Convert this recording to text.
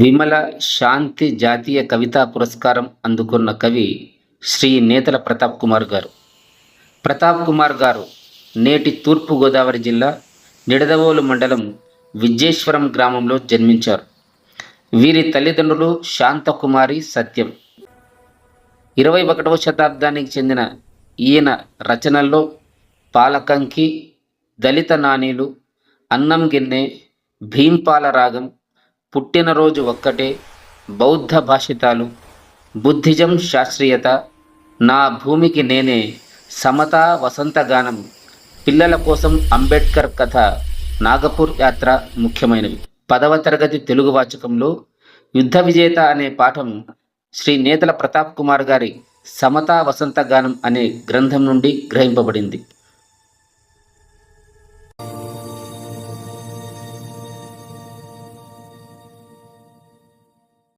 విమల శాంతి జాతీయ కవితా పురస్కారం అందుకున్న కవి శ్రీ నేతల ప్రతాప్ కుమార్ గారు. ప్రతాప్ కుమార్ గారు నేటి తూర్పుగోదావరి జిల్లా నిడదవోలు మండలం విజ్జేశ్వరం గ్రామంలో జన్మించారు. వీరి తల్లిదండ్రులు శాంతకుమారి సత్యం. ఇరవై ఒకటవ శతాబ్దానికి చెందిన ఈయన రచనల్లో పాలకంకి దళిత నాణీలు అన్నం గిన్నె భీంపాల రాగం పుట్టినరోజు ఒక్కటే బౌద్ధ భాషితాలు బుద్ధిజం శాస్త్రీయత నా భూమికి నేనే సమతా వసంతగానం పిల్లల కోసం అంబేద్కర్ కథ నాగపూర్ యాత్ర ముఖ్యమైనవి. పదవ తరగతి తెలుగు వాచకంలో యుద్ధ విజేత అనే పాఠం శ్రీ నేతల ప్రతాప్ కుమార్ గారి సమతా వసంత గానం అనే గ్రంథం నుండి గ్రహింపబడింది.